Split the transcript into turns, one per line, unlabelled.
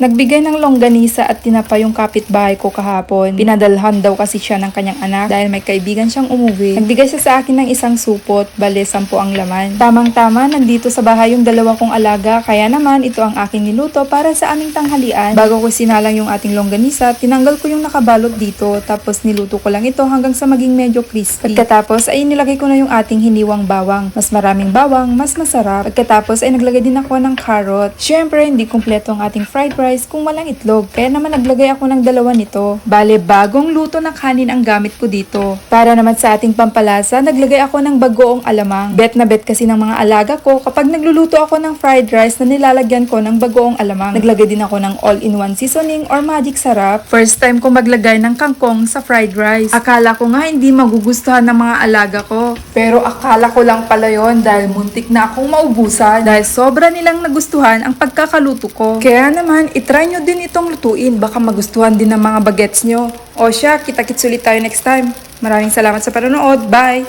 Nagbigay ng longganisa at tinapa yung kapitbahay ko kahapon. Pinadalhan daw kasi siya ng kanyang anak dahil may kaibigan siyang umuwi. Nagbigay siya sa akin ng isang supot, bale sampu ang laman. Tamang-tama, nandito sa bahay yung dalawa kong alaga, kaya naman ito ang aking niluto para sa aming tanghalian. Bago ko sinalang yung ating longganisa, tinanggal ko yung nakabalot dito, tapos niluto ko lang ito hanggang sa maging medyo crispy. Pagkatapos ay nilagay ko na yung ating hiniwang bawang. Mas maraming bawang, mas masarap. Pagkatapos ay naglagay din ako ng carrot. Syempre, hindi kumpleto ang ating fried rice kung walang itlog. Kaya naman naglagay ako ng dalawa nito. Bale, bagong luto na kanin ang gamit ko dito. Para naman sa ating pampalasa, naglagay ako ng bagoong alamang. Bet na bet kasi ng mga alaga ko kapag nagluluto ako ng fried rice na nilalagyan ko ng bagoong alamang. Naglagay din ako ng all-in-one seasoning or magic sarap. First time ko maglagay ng kangkong sa fried rice. Akala ko nga hindi magugustuhan ng mga alaga ko. Pero akala ko lang pala yon dahil muntik na akong maubusan dahil sobra nilang nagustuhan ang pagkakaluto ko. Kaya naman, itry nyo din itong lutuin. Baka magustuhan din ng mga bagets nyo. O siya, kita-kits ulit tayo next time. Maraming salamat sa panonood. Bye!